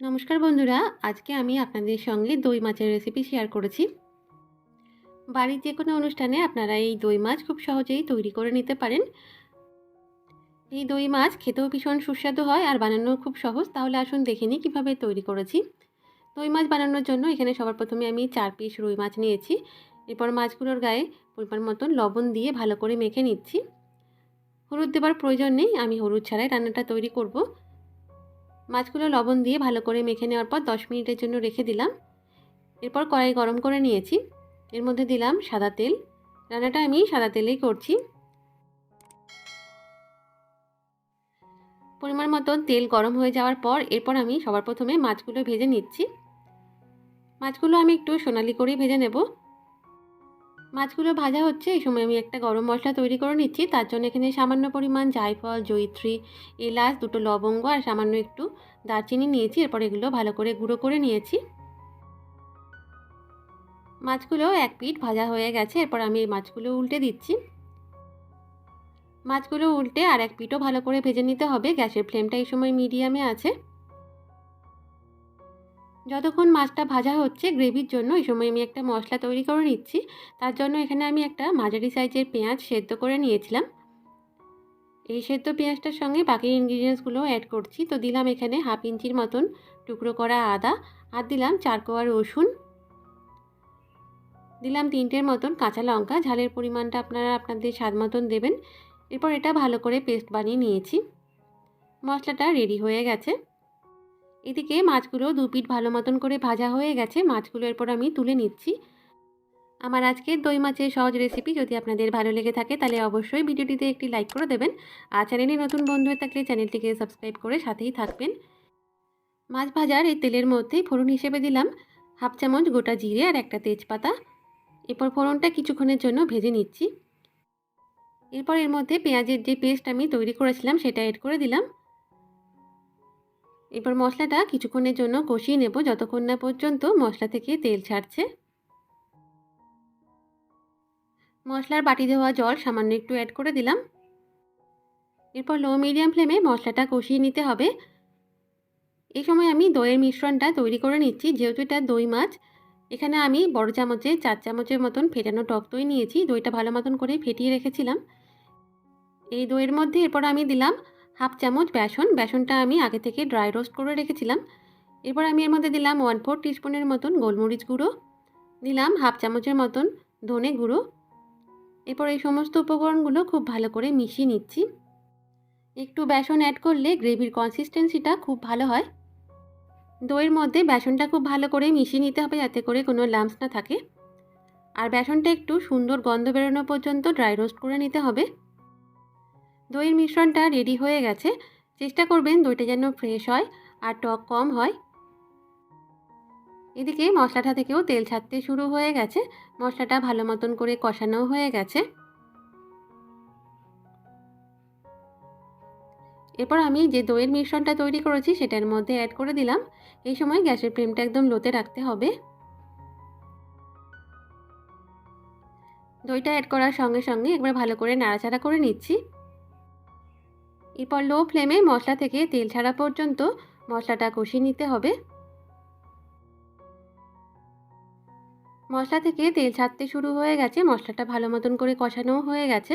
নমস্কার বন্ধুরা, আজকে আমি আপনাদের সঙ্গে দই মাছের রেসিপি শেয়ার করেছি। বাড়ির যে কোনো অনুষ্ঠানে আপনারা এই দই মাছ খুব সহজেই তৈরি করে নিতে পারেন। এই দই মাছ খেতেও ভীষণ সুস্বাদু হয় আর বানানো খুব সহজ। তাহলে আসুন দেখে নিই কীভাবে তৈরি করেছি। দই মাছ বানানোর জন্য এখানে সবার প্রথমে আমি চার পিস রুই মাছ নিয়েছি। এরপর মাছগুলোর গায়ে পরিমাণ মতন লবণ দিয়ে ভালো করে মেখে নিচ্ছি। হলুদ দেবার প্রয়োজন নেই, আমি হলুদ ছাড়াই রান্নাটা তৈরি করব। মাছগুলো লবণ দিয়ে ভালো করে মেখে নেওয়ার পর দশ মিনিটের জন্য রেখে দিলাম। এরপর কড়াই গরম করে নিয়েছি। এর মধ্যে দিলাম সাদা তেল। রান্নাটা আমি সাদা তেলেই করছি। পরিমাণ মতো তেল গরম হয়ে যাওয়ার পর এরপর আমি সবার প্রথমে মাছগুলো ভেজে নিচ্ছি। মাছগুলো আমি একটু সোনালি করেই ভেজে নেব। মাছগুলো ভাজা হচ্ছে, এই সময় আমি একটা গরম মশলা তৈরি করে নিচ্ছি। তার জন্য এখানে সামান্য পরিমাণ জায়ফল, জয়িত্রী, এলাচ, দুটো লবঙ্গ আর সামান্য একটু দারচিনি নিয়েছি। এরপর এগুলো ভালো করে গুঁড়ো করে নিয়েছি। মাছগুলো এক পিঠ ভাজা হয়ে গেছে। এরপর আমি এই মাছগুলো উল্টে দিচ্ছি। মাছগুলো উল্টে আর এক পিঠও ভালো করে ভেজে নিতে হবে। গ্যাসের ফ্লেমটা এই সময় মিডিয়ামে আছে। যতক্ষণ মাছটা ভাজা হচ্ছে গ্রেভির জন্য, এই সময় আমি একটা মশলা তৈরি করে নিচ্ছি। তার জন্য এখানে আমি একটা মাঝারি সাইজের পেঁয়াজ সেদ্ধ করে নিয়েছিলাম। এই সেদ্ধ পেঁয়াজটার সঙ্গে বাকি ইনগ্রিডিয়েন্টসগুলো অ্যাড করছি। তো দিলাম এখানে হাফ ইঞ্চির মতন টুকরো করা আদা আর দিলাম চার কোয়া রসুন। দিলাম তিনটের মতন কাঁচা লঙ্কা। ঝালের পরিমাণটা আপনারা আপনাদের স্বাদ মতন দেবেন। এরপর এটা ভালো করে পেস্ট বানিয়ে নিয়েছি। মশলাটা রেডি হয়ে গেছে। এদিকে মাছগুলো দু পিঠ ভালো মতন করে ভাজা হয়ে গেছে। মাছগুলো এরপর আমি তুলে নিচ্ছি। আমার আজকের দই মাছের সহজ রেসিপি যদি আপনাদের ভালো লেগে থাকে তাহলে অবশ্যই ভিডিওটিতে একটি লাইক করে দেবেন। আর চ্যানেলে নতুন বন্ধু হয়ে থাকলে চ্যানেলটিকে সাবস্ক্রাইব করে সাথেই থাকবেন। মাছ ভাজার এই তেলের মধ্যেই ফোড়ন হিসেবে দিলাম হাফ চামচ গোটা জিরে আর একটা তেজপাতা। এরপর ফোড়নটা কিছুক্ষণের জন্য ভেজে নিচ্ছি। এরপর এর মধ্যে পেঁয়াজের যে পেস্ট আমি তৈরি করেছিলাম সেটা এড করে দিলাম। এরপর মশলাটা কিছুক্ষণের জন্য কষিয়ে নেব যতক্ষণ না পর্যন্ত মশলা থেকে তেল ছাড়ছে। মশলার বাটি দেওয়া জল সামান্য একটু অ্যাড করে দিলাম। এরপর লো মিডিয়াম ফ্লেমে মশলাটা কষিয়ে নিতে হবে। এই সময় আমি দইয়ের মিশ্রণটা তৈরি করে নিচ্ছি, যেহেতু এটা দই মাছ, এখানে আমি বড় চামচে চার চামচের মতন ফেটানো টক দই নিয়েছি, দইটা ভালো মতন করে ফেটিয়ে রেখেছিলাম। এই দইয়ের মধ্যে এরপর আমি দিলাম হাফ চামচ বেসন, বেসনটা আমি আগে থেকে ড্রাই রোস্ট করে রেখেছিলাম। এরপর আমি এর মধ্যে দিলাম ওয়ান ফোর টিস্পুনের মতন গোলমরিচ গুঁড়ো, দিলাম হাফ চামচের মতন ধনে গুঁড়ো। এরপর এই সমস্ত উপকরণগুলো খুব ভালো করে মিশিয়ে নিচ্ছি। একটু বেসন অ্যাড করলে গ্রেভির কনসিস্টেন্সিটা খুব ভালো হয়। দইয়ের মধ্যে বেসনটা খুব ভালো করে মিশিয়ে নিতে হবে যাতে করে কোনো লাম্পস না থাকে। আর বেসনটা একটু সুন্দর গন্ধ বেরোনো পর্যন্ত ড্রাই রোস্ট করে নিতে হবে। দইয়ের মিশ্রণটা রেডি হয়ে গেছে। চেষ্টা করবেন দইটা যেন ফ্রেশ হয় আর টক কম হয়। এদিকে মশলাটা থেকেও তেল ছাড়তে শুরু হয়ে গেছে। মশলাটা ভালো মতন করে কষানো হয়ে গেছে। এরপর আমি যে দইয়ের মিশ্রণটা তৈরি করেছি সেটার মধ্যে অ্যাড করে দিলাম। এই সময় গ্যাসের ফ্লেমটা একদম লোতে রাখতে হবে। দইটা অ্যাড করার সঙ্গে সঙ্গে একবার ভালো করে নাড়াচাড়া করে নিচ্ছি। এরপর লো ফ্লেমে মশলা থেকে তেল ছাড়া পর্যন্ত মশলাটা কষিয়ে নিতে হবে। মশলা থেকে তেল ছাড়তে শুরু হয়ে গেছে, মশলাটা ভালো মতন করে কষানোও হয়ে গেছে।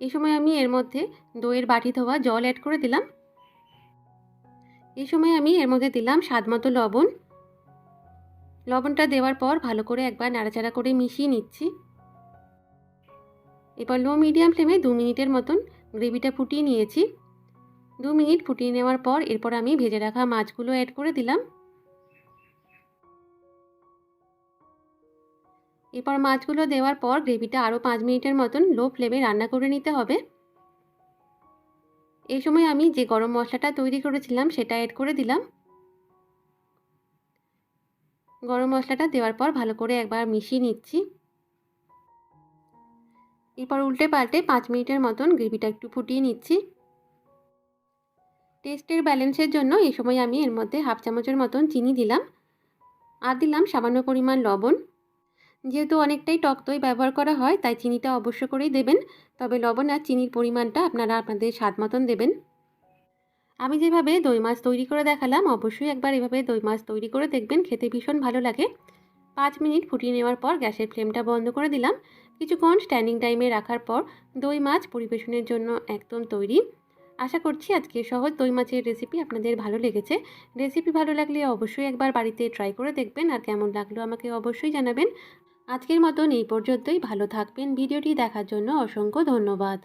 এই সময় আমি এর মধ্যে দইয়ের বাটি ধোয়া জল অ্যাড করে দিলাম। এই সময় আমি এর মধ্যে দিলাম স্বাদ মতো লবণ। লবণটা দেওয়ার পর ভালো করে একবার নাড়াচাড়া করে মিশিয়ে নিচ্ছি। এবার লো মিডিয়াম ফ্লেমে দু মিনিটের মতন গ্রেভিটা ফুটিয়ে নিয়েছি। দু মিনিট ফুটিয়ে নেওয়ার পর এরপর আমি ভেজে রাখা মাছগুলো অ্যাড করে দিলাম। এরপর মাছগুলো দেওয়ার পর গ্রেভিটা আরও পাঁচ মিনিটের মতন লো ফ্লেমে রান্না করে নিতে হবে। এই সময় আমি যে গরম মশলাটা তৈরি করেছিলাম সেটা অ্যাড করে দিলাম। গরম মশলাটা দেওয়ার পর ভালো করে একবার মিশিয়ে নিচ্ছি। এরপর উল্টে পাল্টে পাঁচ মিনিটের মতন গ্রেভিটা একটু ফুটিয়ে নিচ্ছি। টেস্টের ব্যালেন্সের জন্য এই সময় আমি এর মধ্যে হাফ চামচের মতন চিনি দিলাম। আর দিলাম সামান্য পরিমাণ লবণ। যেহেতু অনেকটাই টক দই ব্যবহার করা হয়, তাই চিনিটা অবশ্য করেই দেবেন। তবে লবণ আর চিনির পরিমাণটা আপনারা আপনাদের স্বাদ মতন দেবেন। আমি যেভাবে দই মাছ তৈরি করে দেখালাম, অবশ্যই একবার এভাবে দই মাছ তৈরি করে দেখবেন, খেতে ভীষণ ভালো লাগে। পাঁচ মিনিট ফুটিয়ে নেওয়ার পর গ্যাসের ফ্লেমটা বন্ধ করে দিলাম। কিছুক্ষণ স্ট্যান্ডিং টাইমে রাখার পর দই মাছ পরিবেশনের জন্য একদম তৈরি। আশা করছি আজকে সহজ দই মাছের রেসিপি আপনাদের ভালো লেগেছে। রেসিপি ভালো লাগলে অবশ্যই একবার বাড়িতে ট্রাই করে দেখবেন আর কেমন লাগল আমাকে অবশ্যই জানাবেন। আজকের মতন এই পর্যন্তই। ভালো থাকবেন। ভিডিওটি দেখার জন্য অসংখ্য ধন্যবাদ।